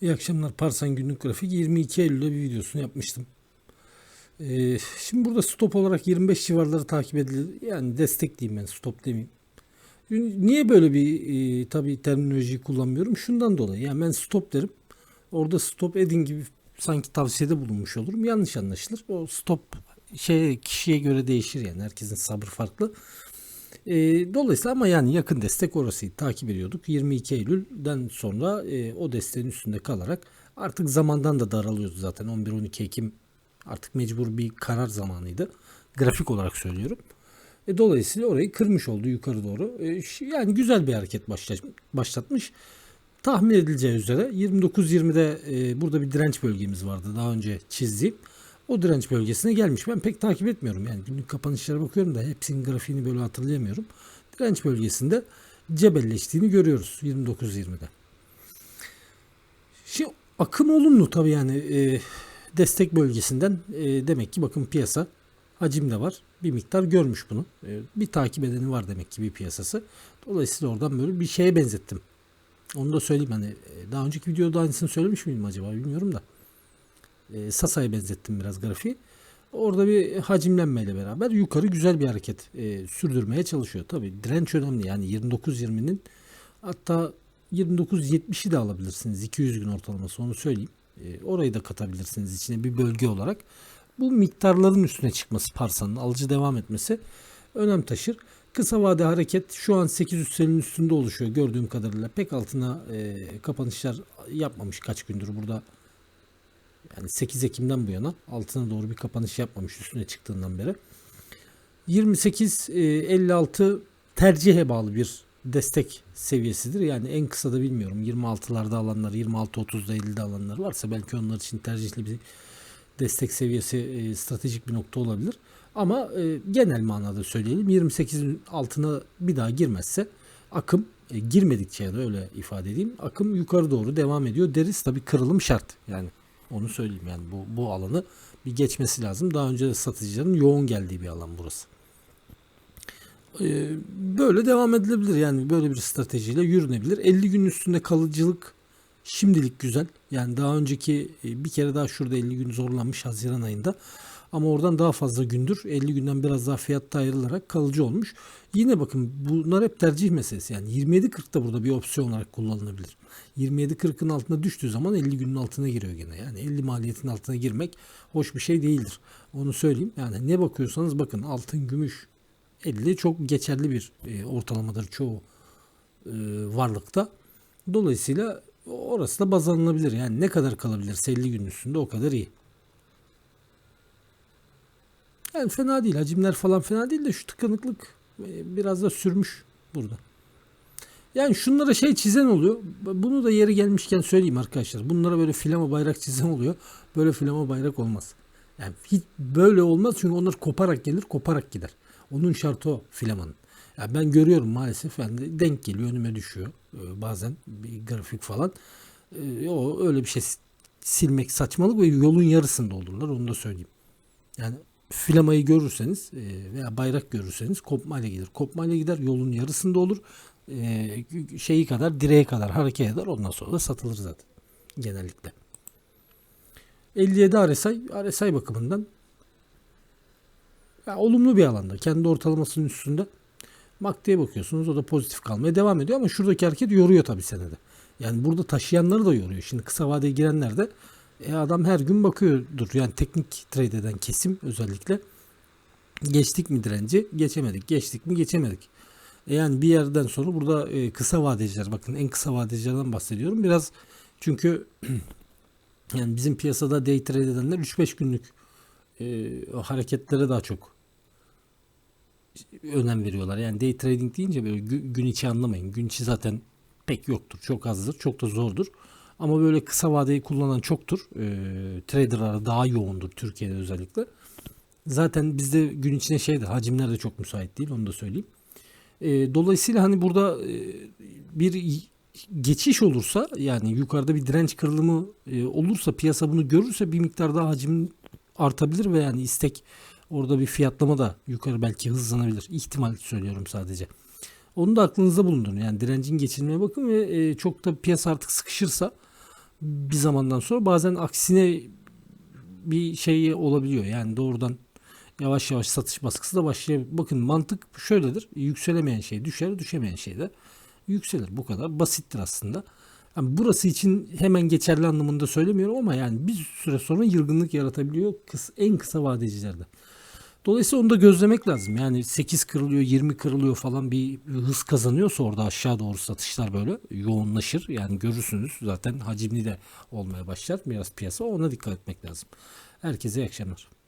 İyi akşamlar. Parsan günlük grafik 22 Eylül'de bir videosunu yapmıştım. Ee, şimdi burada stop olarak 25 civarları takip edilir. Yani destek diyeyim ben stop demeyeyim. Niye böyle bir e, tabii terminolojiyi kullanmıyorum? Şundan dolayı. Yani ben stop derim. Orada stop edin gibi sanki tavsiyede bulunmuş olurum. Yanlış anlaşılır. O stop şey kişiye göre değişir yani. Herkesin sabrı farklı. E, dolayısıyla ama yani yakın destek orasıydı. Takip ediyorduk. 22 Eylül'den sonra e, o desteğin üstünde kalarak artık zamandan da daralıyordu zaten. 11-12 Ekim artık mecbur bir karar zamanıydı. Grafik olarak söylüyorum. E, dolayısıyla orayı kırmış oldu yukarı doğru. E, yani güzel bir hareket başla- başlatmış. Tahmin edileceği üzere 29-20'de e, burada bir direnç bölgemiz vardı daha önce çizdiğim. O direnç bölgesine gelmiş. Ben pek takip etmiyorum. Yani günlük kapanışlara bakıyorum da hepsinin grafiğini böyle hatırlayamıyorum. Direnç bölgesinde cebelleştiğini görüyoruz 29-20'de. Şimdi akım olumlu tabii yani e, destek bölgesinden e, demek ki bakın piyasa hacim de var. Bir miktar görmüş bunu. E, bir takip edeni var demek ki bir piyasası. Dolayısıyla oradan böyle bir şeye benzettim. Onu da söyleyeyim hani e, daha önceki videoda aynısını söylemiş miydim acaba bilmiyorum da. E, Sasa'ya benzettim biraz grafiği. Orada bir hacimlenmeyle beraber yukarı güzel bir hareket e, sürdürmeye çalışıyor. Tabii direnç önemli yani 29.20'nin hatta 29.70'i de alabilirsiniz 200 gün ortalaması onu söyleyeyim. E, orayı da katabilirsiniz içine bir bölge olarak. Bu miktarların üstüne çıkması parsanın alıcı devam etmesi önem taşır. Kısa vade hareket şu an 800'lerin üstünde oluşuyor gördüğüm kadarıyla. Pek altına e, kapanışlar yapmamış kaç gündür burada. Yani 8 Ekim'den bu yana altına doğru bir kapanış yapmamış üstüne çıktığından beri. 28 e, 56 tercihe bağlı bir destek seviyesidir. Yani en kısa da bilmiyorum 26'larda alanlar, 26-30'da 50'de alanlar varsa belki onlar için tercihli bir destek seviyesi e, stratejik bir nokta olabilir. Ama e, genel manada söyleyelim 28'in altına bir daha girmezse akım e, girmedikçe ya da öyle ifade edeyim akım yukarı doğru devam ediyor deriz tabi kırılım şart yani onu söyleyeyim yani bu, bu alanı bir geçmesi lazım. Daha önce de satıcıların yoğun geldiği bir alan burası. Ee, böyle devam edilebilir yani böyle bir stratejiyle yürünebilir. 50 gün üstünde kalıcılık şimdilik güzel. Yani daha önceki e, bir kere daha şurada 50 gün zorlanmış Haziran ayında. Ama oradan daha fazla gündür 50 günden biraz daha fiyatta ayrılarak kalıcı olmuş. Yine bakın bunlar hep tercih meselesi. Yani 27.40 da burada bir opsiyon olarak kullanılabilir. 27.40'ın altına düştüğü zaman 50 günün altına giriyor gene. Yani 50 maliyetin altına girmek hoş bir şey değildir. Onu söyleyeyim. Yani ne bakıyorsanız bakın altın, gümüş 50 çok geçerli bir e, ortalamadır çoğu e, varlıkta. Dolayısıyla orası da baz alınabilir. Yani ne kadar kalabilirse 50 gün üstünde o kadar iyi. Yani fena değil. Hacimler falan fena değil de şu tıkanıklık e, biraz da sürmüş burada. Yani şunlara şey çizen oluyor. Bunu da yeri gelmişken söyleyeyim arkadaşlar. Bunlara böyle filama bayrak çizen oluyor. Böyle filama bayrak olmaz. Yani hiç böyle olmaz çünkü onlar koparak gelir, koparak gider. Onun şartı o filamanın. Yani ben görüyorum maalesef yani denk geliyor önüme düşüyor ee, bazen bir grafik falan. Ee, o öyle bir şey silmek saçmalık ve yolun yarısında olurlar onu da söyleyeyim. Yani filamayı görürseniz e, veya bayrak görürseniz kopmayla gelir. Kopmayla gider yolun yarısında olur. E, şeyi kadar direğe kadar hareket eder ondan sonra da satılır zaten genellikle. 57 RSI, RSI bakımından ya, olumlu bir alanda. Kendi ortalamasının üstünde. MACD'ye bakıyorsunuz o da pozitif kalmaya devam ediyor ama şuradaki hareket yoruyor tabii senede. Yani burada taşıyanları da yoruyor. Şimdi kısa vadeye girenler de e, adam her gün bakıyordur. Yani teknik trade eden kesim özellikle. Geçtik mi direnci? Geçemedik. Geçtik mi? Geçemedik. E yani bir yerden sonra burada e, kısa vadeciler bakın en kısa vadecilerden bahsediyorum. Biraz çünkü yani bizim piyasada day trade edenler 3-5 günlük e, hareketlere daha çok önem veriyorlar. Yani day trading deyince böyle gü- gün içi anlamayın. Gün içi zaten pek yoktur. Çok azdır. Çok da zordur. Ama böyle kısa vadeyi kullanan çoktur. E, traderlar daha yoğundur Türkiye'de özellikle. Zaten bizde gün içine şeydir. Hacimler de çok müsait değil. Onu da söyleyeyim. E, dolayısıyla hani burada e, bir geçiş olursa yani yukarıda bir direnç kırılımı e, olursa piyasa bunu görürse bir miktar daha hacim artabilir ve yani istek orada bir fiyatlama da yukarı belki hızlanabilir. İhtimal söylüyorum sadece. Onu da aklınızda bulundurun. Yani direncin geçilmeye bakın ve e, çok da piyasa artık sıkışırsa bir zamandan sonra bazen aksine bir şey olabiliyor. Yani doğrudan yavaş yavaş satış baskısı da başlayabilir. Bakın mantık şöyledir. Yükselemeyen şey düşer, düşemeyen şey de yükselir. Bu kadar basittir aslında. Yani burası için hemen geçerli anlamında söylemiyorum ama yani bir süre sonra yılgınlık yaratabiliyor en kısa vadecilerde. Dolayısıyla onu da gözlemek lazım. Yani 8 kırılıyor, 20 kırılıyor falan bir hız kazanıyorsa orada aşağı doğru satışlar böyle yoğunlaşır. Yani görürsünüz zaten hacimli de olmaya başlar biraz piyasa. Ona dikkat etmek lazım. Herkese iyi akşamlar.